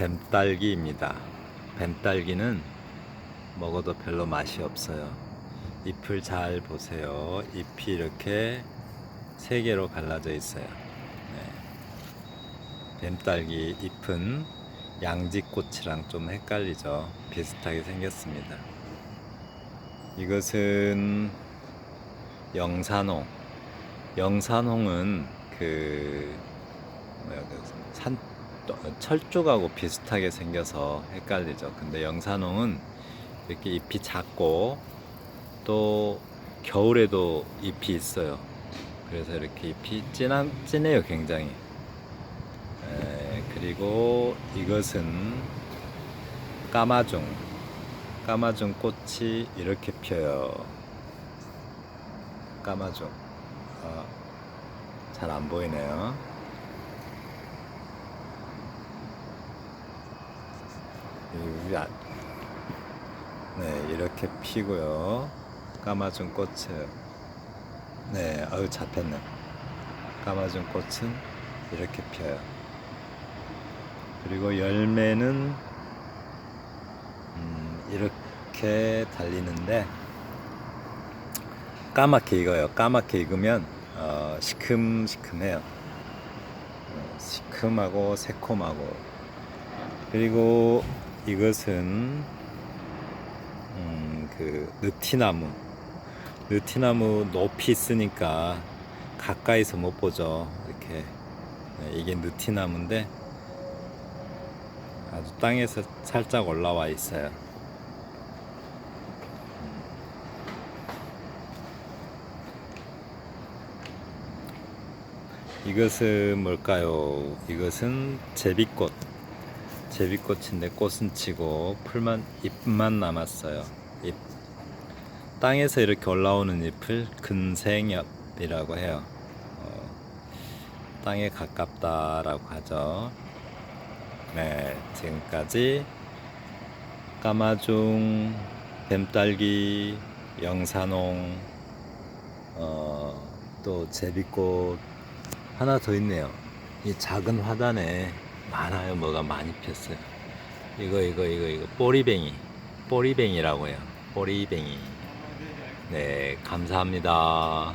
뱀딸기입니다. 뱀딸기는 먹어도 별로 맛이 없어요. 잎을 잘 보세요. 잎이 이렇게 세 개로 갈라져 있어요. 네. 뱀딸기 잎은 양지꽃이랑 좀 헷갈리죠. 비슷하게 생겼습니다. 이것은 영산홍. 영산홍은 그 뭐야 그산 철쭉하고 비슷하게 생겨서 헷갈리죠. 근데 영산홍은 이렇게 잎이 작고 또 겨울에도 잎이 있어요. 그래서 이렇게 잎이 진한 진해요, 굉장히. 에, 그리고 이것은 까마중. 까마중 꽃이 이렇게 펴요. 까마중. 어, 잘안 보이네요. 여기 안- 네, 이렇게 피고요. 까마중 꽃은 네, 아유 잡혔네. 까마중 꽃은 이렇게 펴요. 그리고 열매는 음, 이렇게 달리는데 까맣게 익어요. 까맣게 익으면 어, 시큼시큼해요. 어, 시큼하고 새콤하고 그리고 이것은 음, 그 느티나무. 느티나무 높이 있으니까 가까이서 못 보죠. 이렇게. 네, 이게 느티나무인데 아주 땅에서 살짝 올라와 있어요. 이것은 뭘까요? 이것은 제비꽃 제비꽃인데 꽃은 치고 풀만 잎만 남았어요. 잎 땅에서 이렇게 올라오는 잎을 근생엽이라고 해요. 어, 땅에 가깝다라고 하죠. 네, 지금까지 까마중, 뱀딸기, 영산홍, 어, 또 제비꽃 하나 더 있네요. 이 작은 화단에 많아요. 뭐가 많이 폈어요. 이거 이거 이거 이거 꼬리뱅이, 꼬리뱅이라고 해요. 꼬리뱅이. 네, 감사합니다.